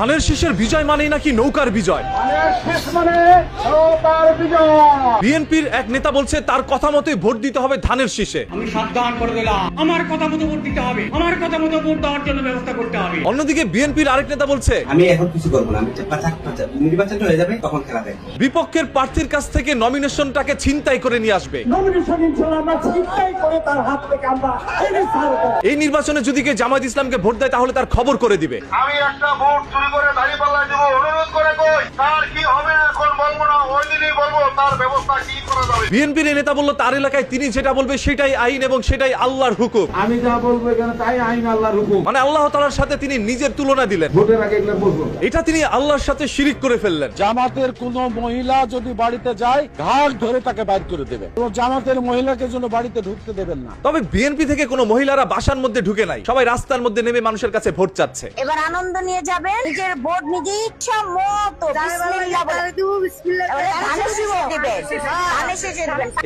ধানের শীষের বিজয় মানেই নাকি নৌকার বিজয়? শেষ মানে নৌকার বিজয়। বিএনপির এক নেতা বলছে তার কথা মতোই ভোট দিতে হবে ধানের শীষে। আমি সাবধান করে দিলাম। আমার কথা মতো ভোট দিতে হবে। আমার কথা মতো ভোট দেওয়ার জন্য ব্যবস্থা করতে হবে। অন্যদিকে বিএনপির আরেক নেতা বলছে আমি এখন কিছু করব না। আমি পাচাক পাচাক হয়ে যাবে তখন খেলা দেখব। বিপক্ষের প্রার্থীর কাছ থেকে নমিনেশনটাকে ছিনতাই করে নিয়ে আসবে। নমিনেশন ইনশাল্লাহ আমরা চিন্তাই করে তার হাত থেকে আমরা এই নির্বাচনে যদি কেউ জামায়াত ইসলামকে ভোট দেয় তাহলে তার খবর করে দিবে। আমি একটা ভোট করে দাঁড়িয়ে পাল্লায় দেবো অনুরোধ করে কই? তার কি হবে এখন বলব না? ওই দিনই বলব তার ব্যবস্থা কি করা যাবে? বিএনপির নেতা বলল তার এলাকায় তিনি যেটা বলবে সেটাই আইন এবং সেটাই আল্লাহর হুকুম। আমি যা বলব এখানে তাই আইন আল্লাহর হুকুম। মানে আল্লাহ তালার সাথে তিনি নিজের তুলনা দিলেন। ভোটের আগে এগুলো বলব। এটা তিনি আল্লাহর সাথে শিরিক করে ফেললেন। জামাতের কোন মহিলা যদি বাড়িতে যায় ঘাট ধরে তাকে বাইর করে দেবে জামাতের মহিলাকে জন্য বাড়িতে ঢুকতে দেবেন না। তবে বিএনপি থেকে কোনো মহিলারা বাসার মধ্যে ঢুকে নাই। সবাই রাস্তার মধ্যে নেমে মানুষের কাছে ভোট চাচ্ছে। এবার আনন্দ নিয়ে যাবেন। নিজের ভোট নিজে ইচ্ছা মতো দিবেন।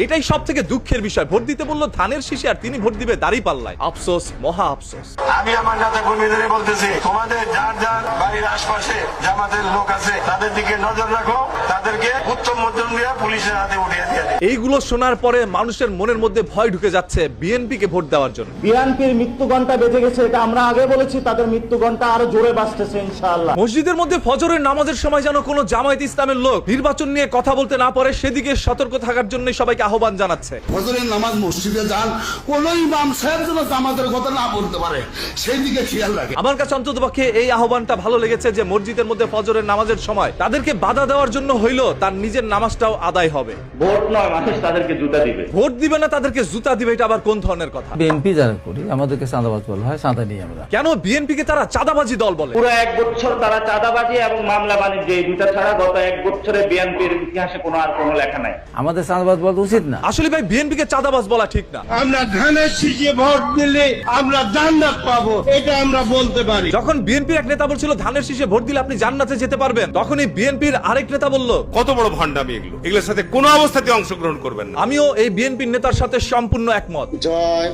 এটাই সব থেকে দুঃখের বিষয়। ভোট দিতে বলল ধানের শীষে আর তিনি ভোট দিবে দাঁড়ি পাল্লায়। আফসোস মহা আফসোস। আমি আমার নেতা কর্মীদের বলতেছি তোমাদের যার যার বাড়ির আশপাশে জামাতের লোক আছে তাদের দিকে নজর রাখো তাদেরকে উত্তম মধ্যম দিয়ে পুলিশের হাতে উঠিয়ে দিয়ে এইগুলো শোনার পরে মানুষের মনের মধ্যে ভয় ঢুকে যাচ্ছে বিএনপিকে ভোট দেওয়ার জন্য। বিএনপির মৃত্যু ঘণ্টা বেজে গেছে এটা আমরা আগে বলেছি তাদের মৃত্যু ঘণ্টা আরও জোরে বাঁচতেছে ইনশাআল্লাহ। মসজিদের মধ্যে ফজরের নামাজের সময় যেন কোনো জামায়াত ইসলামের লোক নির্বাচন নিয়ে কথা বলতে না পারে সেদিকে সতর্ক থাকার জন্য সবাইকে আহ্বান জানাচ্ছে। ফজরের নামাজ মসজিদে যান কোন ইমাম সাহেব যেন জামাতের কথা না বলতে পারে সেই দিকে খেয়াল রাখে। আমার কাছে অন্তত পক্ষে এই আহ্বানটা ভালো লেগেছে যে মসজিদের মধ্যে ফজরের নামাজের সময় তাদেরকে বাধা দেওয়ার জন্য হইল তার নিজের নামাজটাও আদায় হবে। ভোট নয় মানুষ তাদেরকে জুতা দিবে। ভোট দিবে না তাদেরকে জুতা দিবে এটা আবার কোন ধরনের কথা? বিএনপি যারা করি আমাদেরকে চাঁদাবাজ বলা হয় চাঁদা নিয়ে আমরা। কেন? বিএনপি কে তারা চাঁদাবাজি দল বলে। পুরো এক বছর তারা চাঁদাবাজি এবং মামলা বাণিজ্য এই দুটা ছাড়া গত এক বছরে বিএনপির ইতিহাসে কোনো আর কোনো লেখা নাই। আমাদের চাঁদাবাজ বলা উচিত না। আসলে ভাই বিএনপি কে চাঁদাবাজ বলা ঠিক না। আমরা ধানের শীষে ভোট দিলে আমরা জান্নাত পাবো এটা আমরা বলতে পারি। যখন বিএনপির এক নেতা বলছিল ধানের শীষে ভোট দিলে আপনি জান্নাতে যেতে পারবেন তখনই বিএনপির আরেক নেতা বলল কত বড় ভণ্ডামি এগুলো। এগুলোর সাথে কোনো অবস্থাতে অংশগ্রহণ করবেন না। আমিও এই বিএনপির নেতার সাথে সম্পূর্ণ একমত। জয়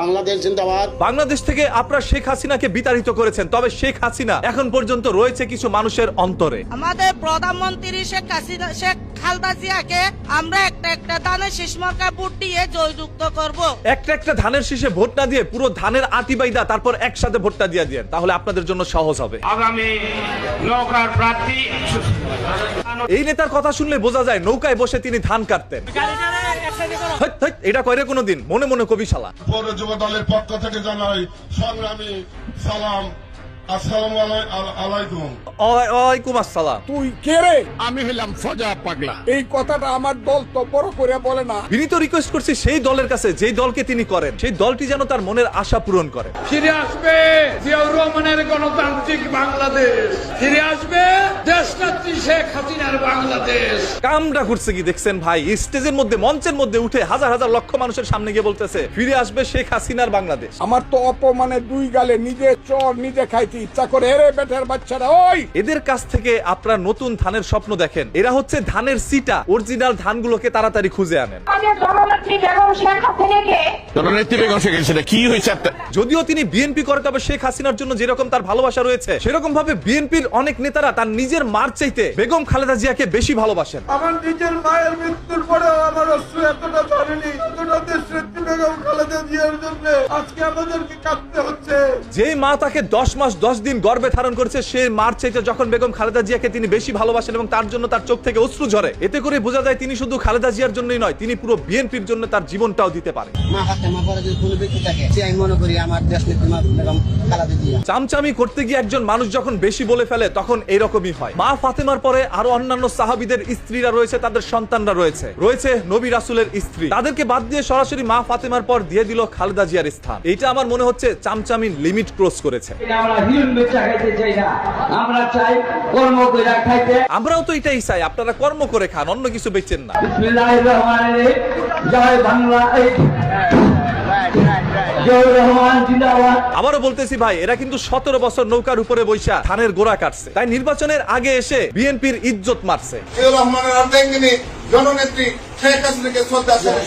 বাংলাদেশ জিন্দাবাদ। বাংলাদেশ থেকে আপনারা শেখ হাসিনাকে বিতাড়িত করেছেন তবে শেখ হাসিনা এখন পর্যন্ত রয়েছে কিছু মানুষের অন্তরে। আমাদের প্রধানমন্ত্রী শেখ হাসিনা শেখ খালদা জিয়াকে আমরা একটা একটা দানে শেষ মার্কা ভোট দিয়ে জয়যুক্ত করব। একটা একটা ধানের শীষে ভোট না দিয়ে পুরো ধানের আটি বাইদা তারপর একসাথে ভোটটা দিয়ে দিয়ে তাহলে আপনাদের জন্য সহজ হবে। আগামী নৌকার প্রার্থী এই নেতার কথা শুনলে বোঝা যায় নৌকায় বসে তিনি ধান কাটতেন। এটা কয়রে কোনোদিন। মনে মনে কবি শালা। পৌর যুব দলের পক্ষ থেকে জানাই সংগ্রামী সালাম। আসসালামু আলাই- আল- আলাইকুম। ওয়া- ওয়ালাইকুম আসসালাম। তুই কে রে? আমি হলাম ফজা পাগলা। এই কথাটা আমার দল তো বড় করে বলে না। বিনীত রিকোয়েস্ট করছি সেই দলের কাছে যেই দলকে তিনি করেন সেই দলটি যেন তার মনের আশা পূরণ করে। ফিরে আসবে জিয়াউর রহমানের গণতান্ত্রিক বাংলাদেশ। ফিরে আসবে দেশনেত্রী শেখ হাসিনার বাংলাদেশ। কামটা করছে কি দেখছেন ভাই? স্টেজের মধ্যে মঞ্চের মধ্যে উঠে হাজার হাজার লক্ষ মানুষের সামনে গিয়ে বলতেছে ফিরে আসবে শেখ হাসিনার বাংলাদেশ। আমার তো অপমানে দুই গালে নিজে চর নিজে খাইতে ইচ্ছা করে বেটার বাচ্চারা ওই! এদের কাছ থেকে আপনারা নতুন ধানের স্বপ্ন দেখেন। এরা হচ্ছে ধানের সিটা। অরিজিনাল ধানগুলোকে তাড়াতাড়ি খুঁজে আনেন। জননেত্রী বেগম শেখ হাসিনা কি হয়েছে একটা যদিও তিনি বিএনপি করে তবে শেখ হাসিনার জন্য যেরকম তার ভালোবাসা রয়েছে সেরকম ভাবে বিএনপির অনেক নেতারা তার নিজের মার চাইতে বেগম খালেদা জিয়াকে বেশি ভালোবাসেন। আমার নিজের মায়ের মৃত্যুর পরেও আমার অশ্রু এতটা ধরেনি বেগম খালেদা জিয়ার জন্য আজকে আমাদেরকে কাঁদতে হচ্ছে। যেই মা তাকে দশ মাস দশ দিন গর্ভে ধারণ করেছে সে মার চাইতে যখন বেগম খালেদা জিয়াকে তিনি বেশি ভালোবাসেন এবং তার জন্য তার চোখ থেকে অশ্রু ঝরে এতে করে বোঝা যায় তিনি শুধু খালেদা জিয়ার জন্যই নয় তিনি পুরো বিএনপির জন্য তার জীবনটাও দিতে পারে। মা হাতে মা পরে যদি কোনো ব্যক্তি থাকে সে আমি মনে করি আমার দেশ নেত্রী মা বেগম খালাদা জিয়া। চামচামি করতে গিয়ে একজন মানুষ যখন বেশি বলে ফেলে তখন এরকমই হয়। মা ফাতেমার পরে আরও অন্যান্য সাহাবিদের স্ত্রীরা রয়েছে তাদের সন্তানরা রয়েছে। রয়েছে নবী রাসুলের স্ত্রী। তাদেরকে বাদ দিয়ে সরাসরি মা ফাতেমার পর দিয়ে দিল খালেদা জিয়ার স্থান। এটা আমার মনে হচ্ছে চামচামির লিমিট ক্রস করেছে। আমরা বেচা খাইতে চাই না। আমরা চাই কর্ম করে খাইতে। আমরাও তো এটাই চাই আপনারা কর্ম করে খান অন্য কিছু বেচেন না। বিসমিল্লাহির রহমানির রহিম। জয় বাংলা এই। জয় রহমান জিন্দাবাদ। আবারও বলতেছি ভাই এরা কিন্তু সতেরো বছর নৌকার উপরে বৈশা ধানের গোড়া কাটছে। তাই নির্বাচনের আগে এসে বিএনপির ইজ্জত মারছে। রহমানের জননেত্রী শেখ হাসিনাকে শ্রদ্ধা শেখ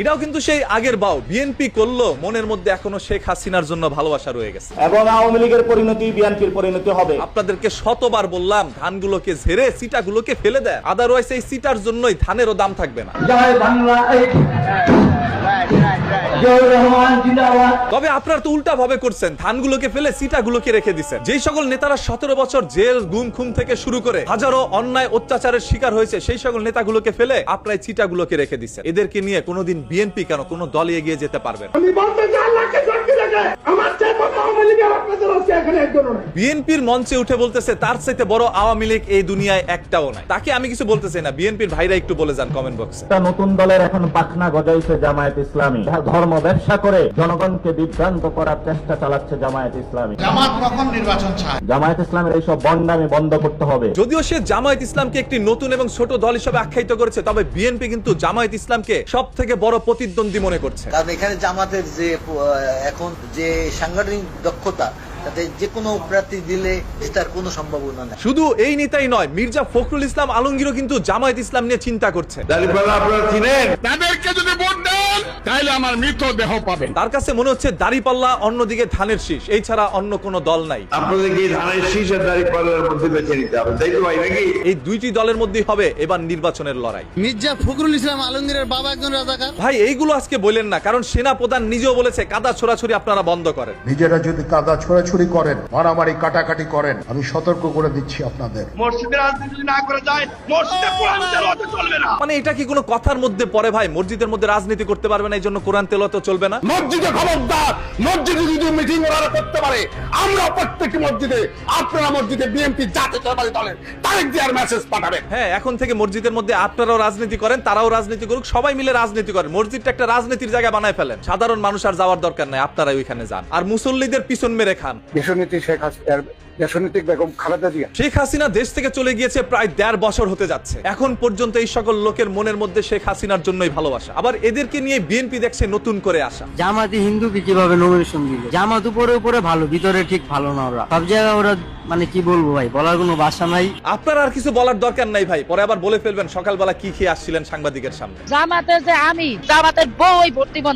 এটাও কিন্তু সেই আগের বাউ। বিএনপি করল মনের মধ্যে এখনও শেখ হাসিনার জন্য ভালোবাসা রয়ে গেছে। এবং আওয়ামী লীগের পরিণতি বিএনপির পরিণতি হবে। আপনাদেরকে শতবার বললাম ধানগুলোকে ঝেড়ে সিটাগুলোকে ফেলে দেয়। আদারওয়াইজ এই সিটার জন্যই ধানেরও দাম থাকবে না। জয় বাংলা তবে আপনার তো উল্টা ভাবে করছেন ধানগুলোকে ফেলে সিটাগুলোকে রেখে দিচ্ছেন যেই সকল নেতারা সতেরো বছর জেল গুম খুম থেকে শুরু করে হাজারো অন্যায় অত্যাচারের শিকার হয়েছে সেই সকল নেতাগুলোকে ফেলে আপনার এই চিটাগুলোকে রেখে দিচ্ছেন এদেরকে নিয়ে কোনোদিন বিএনপি কেন কোনো দলে এগিয়ে যেতে পারবে না? বিএনপির মঞ্চে উঠে বলতেছে তার চাইতে বড় আওয়ামী লীগ এই দুনিয়ায় একটাও নাই। তাকে আমি কিছু বলতে চাই না। বিএনপির ভাইরা একটু বলে যান কমেন্ট বক্সে নতুন দলের এখন পাখনা গজাইছে জামায়াত ইসলামী। ধর্ম ব্যবসা করে জনগণকে বিভ্রান্ত করার চেষ্টা চালাচ্ছে জামায়াত ইসলামী। জামাত কখন নির্বাচন চায়? জামায়াত ইসলামের এইসব বন্ডামি বন্ধ করতে হবে। যদিও সে জামায়াত ইসলামকে একটি নতুন এবং ছোট দল হিসেবে আখ্যায়িত করেছে তবে বিএনপি কিন্তু জামায়াত ইসলামকে সব থেকে বড় প্রতিদ্বন্দ্বী মনে করছে। কারণ এখানে জামাতের যে আহ, এখন যে সাংগঠনিক দক্ষতা তাতে যে কোনো প্রার্থী দিলে জেতার কোনো সম্ভাবনা নেই। শুধু এই নেতাই নয় মির্জা ফখরুল ইসলাম আলমগীরও কিন্তু জামায়াত ইসলাম নিয়ে চিন্তা করছে। তাদেরকে যদি ভোট দেন তাহলে আমার মৃত দেহ পাবেন। তার কাছে মনে হচ্ছে দাড়িপাল্লা অন্যদিকে ধানের শীষ এই ছাড়া অন্য কোনো দল নাই। আপনাদেরকে এই ধানের শীষের দাঁড়িয়ে পাল্লার মধ্যে বেছে নিতে হবে? তাই তো ভাই নাকি? এই দুইটি দলের মধ্যেই হবে এবার নির্বাচনের লড়াই। মির্জা ফখরুল ইসলাম আলমগীরের বাবা একজন রাজাকার। ভাই এইগুলো আজকে বললেন না কারণ সেনা প্রধান নিজেও বলেছে কাদা ছোড়াছুরি আপনারা বন্ধ করেন। নিজেরা যদি কাদা ছোড়াছুড়ি করেন মারামারি কাটাকাটি করেন। আমি সতর্ক করে দিচ্ছি আপনাদের। মসজিদের রাজনীতি না করে যায় মসজিদে কোরআন তেলাওয়াত চলবে না। মানে এটা কি কোনো কথার মধ্যে পড়ে ভাই? মসজিদের মধ্যে রাজনীতি করতে পারবে না এই জন্য কোরআন তেলত চলবে না? মসজিদে খবরদার মসজিদে যদি মিটিং ওনারা করতে পারে আমরা প্রত্যেকটি মসজিদে আপনারা মসজিদে বিএনপি জাতীয়তাবাদী দলের তারেক জিয়ার মেসেজ পাঠাবেন। হ্যাঁ এখন থেকে মসজিদের মধ্যে আপনারাও রাজনীতি করেন তারাও রাজনীতি করুক সবাই মিলে রাজনীতি করেন। মসজিদটা একটা রাজনীতির জায়গা বানায় ফেলেন। সাধারণ মানুষ আর যাওয়ার দরকার নাই আপনারাই ওইখানে যান। আর মুসল্লিদের পিছন মেরে খান। দেশনীতি শেখ হাসিনার দেশনীতিক বেগম খালেদা জিয়া। শেখ হাসিনা দেশ থেকে চলে গিয়েছে প্রায় দেড় বছর হতে যাচ্ছে। এখন পর্যন্ত এই সকল লোকের মনের মধ্যে শেখ হাসিনার জন্যই ভালোবাসা। আবার এদেরকে নিয়ে বিএনপি দেখছে নতুন করে আসা জামাতি হিন্দুকে কীভাবে নমিনেশন দিল জামাত উপরে উপরে ভালো ভিতরে ঠিক ভালো না ওরা। সব জায়গায় ওরা মানে কি বলব ভাই বলার কোনো ভাষা নাই। আপনার আর কিছু বলার দরকার নাই ভাই। পরে আবার বলে ফেলবেন সকালবেলা কি খেয়ে আসছিলেন সাংবাদিকের সামনে। জামাতের যে আমি জামাতের বই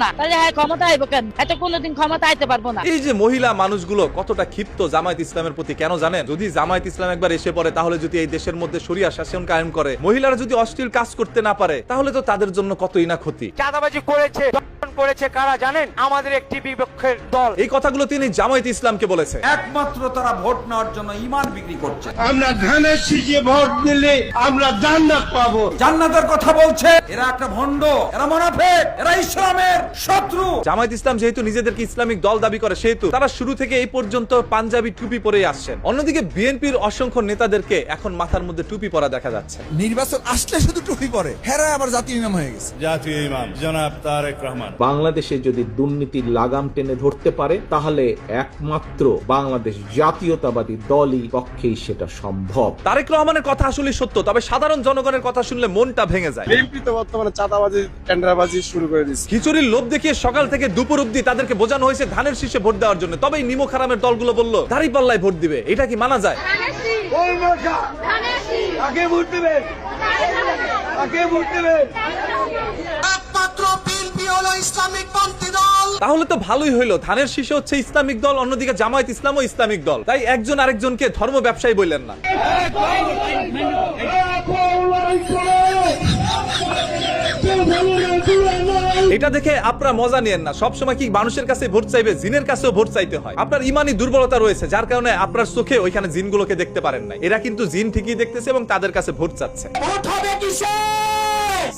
না। তাহলে হ্যাঁ ক্ষমতা আইব কেন? এত কোনোদিন ক্ষমতা আইতে পারব না। এই যে মহিলা মানুষগুলো কতটা ক্ষিপ্ত জামায়াত ইসলামের প্রতি কেন জানেন? যদি জামায়াত ইসলাম একবার এসে পড়ে, তাহলে যদি এই দেশের মধ্যে সরিয়া শাসন কায়েম করে, মহিলারা যদি অশ্লীল কাজ করতে না পারে, তাহলে তো তাদের জন্য কতই না ক্ষতি। চাঁদাবাজি করেছে। করেছে কারা জানেন? আমাদের একটি বিপক্ষের দল। এই কথাগুলো তিনি জামায়াত ইসলামকে বলেছে একমাত্র তারা ভোট নেওয়ার জন্য ইমান বিক্রি করছে। আমরা ধানের শীষে ভোট দিলে আমরা জান্নাত পাবো। জান্নাতের কথা বলছে এরা একটা ভণ্ড এরা মোনাফেক এরা ইসলামের শত্রু। জামায়াত ইসলাম যেহেতু নিজেদেরকে ইসলামিক দল দাবি করে সেহেতু তারা শুরু থেকে এই পর্যন্ত পাঞ্জাবি টুপি পরে আসছেন। অন্যদিকে বিএনপির অসংখ্য নেতাদেরকে এখন মাথার মধ্যে টুপি পরা দেখা যাচ্ছে। নির্বাচন আসলে শুধু টুপি পরে হেরা আবার জাতীয় ইমাম হয়ে গেছে। জাতীয় ইমাম জনাব তারেক রহমান। বাংলাদেশে যদি দুর্নীতির লাগাম টেনে ধরতে পারে তাহলে একমাত্র বাংলাদেশ জাতীয়তাবাদী দলই পক্ষেই সেটা সম্ভব। তারেক রহমানের কথা আসলে সত্য তবে সাধারণ জনগণের কথা শুনলে মনটা ভেঙে যায়। বিএনপি তো বর্তমানে চাঁদাবাজি টেন্ডারবাজি শুরু করে দিচ্ছে। খিচুড়ির লোভ দেখিয়ে সকাল থেকে দুপুর অব্দি তাদেরকে বোঝানো হয়েছে ধানের শীষে ভোট দেওয়ার জন্য। তবে এই নিমো খারামের দলগুলো বলল দাঁড়ি পাল্লায় ভোট দিবে। এটা কি মানা যায়? আগে ভোট দেবেন? আগে ভোট বিএনপি হলো ইসলামিক পন্থী দল। তাহলে তো ভালোই হইল। ধানের শীষে হচ্ছে ইসলামিক দল অন্যদিকে জামায়াত ইসলামও ইসলামিক দল। তাই একজন আরেকজনকে ধর্ম ব্যবসায়ী বললেন না। এটা দেখে আপনারা মজা নিয়েন না। সবসময় কি মানুষের কাছে ভোট চাইবে? জিনের কাছেও ভোট চাইতে হয়। আপনার ইমানি দুর্বলতা রয়েছে যার কারণে আপনার চোখে ওইখানে জিনগুলোকে দেখতে পারেন না এরা কিন্তু জিন ঠিকই দেখতেছে এবং তাদের কাছে ভোট চাচ্ছে।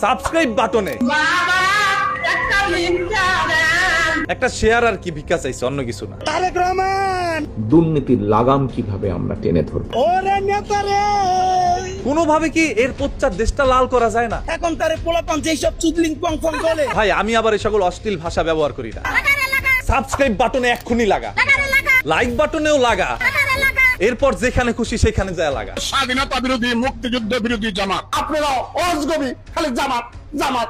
সাবস্ক্রাইব বাটনে। একটা শেয়ার আর কি ভিক্ষা চাইছে অন্য কিছু না। তারেক রহমান! দুর্নীতির লাগাম কীভাবে আমরা টেনে ধরব? ওরে নেতারে কোনোভাবে কি এর পশ্চাৎ দেশটা লাল করা যায় না? এখন তারে পোলাপান যেই সব চুদলিং পং পং বলে। ভাই আমি আবার এই সকল অশ্লীল ভাষা ব্যবহার করি না। সাবস্ক্রাইব বাটনে এক্ষুনি লাগা। লাইক বাটনেও লাগা। এরপর যেখানে খুশি সেখানে যায় লাগা। স্বাধীনতা বিরোধী মুক্তিযুদ্ধ বিরোধী জামাত। আপনারা অজগবি খালি জামাত জামাত।